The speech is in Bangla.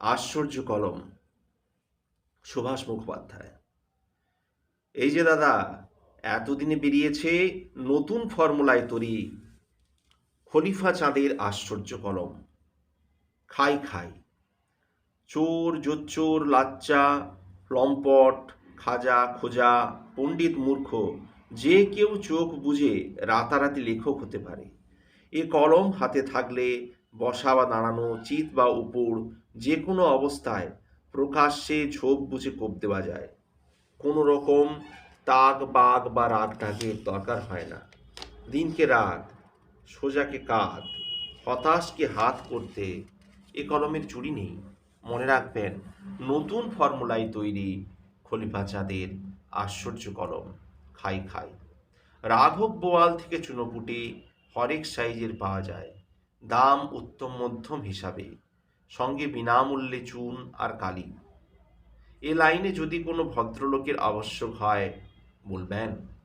আশ্চর্য কলম। সুভাষ মুখোপাধ্যায়। এই যে দাদা, এতদিনে বেরিয়েছে নতুন ফর্মুলায় তৈরি খলিফা চাঁদের আশ্চর্য কলম। খাই খাই। চোর, জোচ্চোর, লাচ্চা, লম্পট, খাজা, খোজা, পণ্ডিত মূর্খ, যে কেউ চোখ বুঝে রাতারাতি লেখক হতে পারে। এ কলম হাতে থাকলে বসা বা দাঁড়ানো, চিত বা উপর, যে কোনো অবস্থায় প্রকাশ্যে ঝোপ বুঝে কোপ দেওয়া যায়। কোনো রকম তাক বাগ বা রাগ টাগের দরকার হয় না। দিনকে রাত, সোজাকে কাঁধ হতাশকে হাত করতে এ কলমের চুরি নেই। মনে রাখবেন, নতুন ফর্মুলায় তৈরি খলিফা চাঁদের আশ্চর্য কলম, খাই খাই। রাঘব বোয়াল থেকে চুনোপুটি হরেক সাইজের পাওয়া যায়। দাম উত্তম মধ্যম হিসাবে, সঙ্গে বিনামূল্যে চুন আর কালি। এ লাইনে যদি কোনো ভদ্রলোকের আবশ্যক হয়, বলবেন।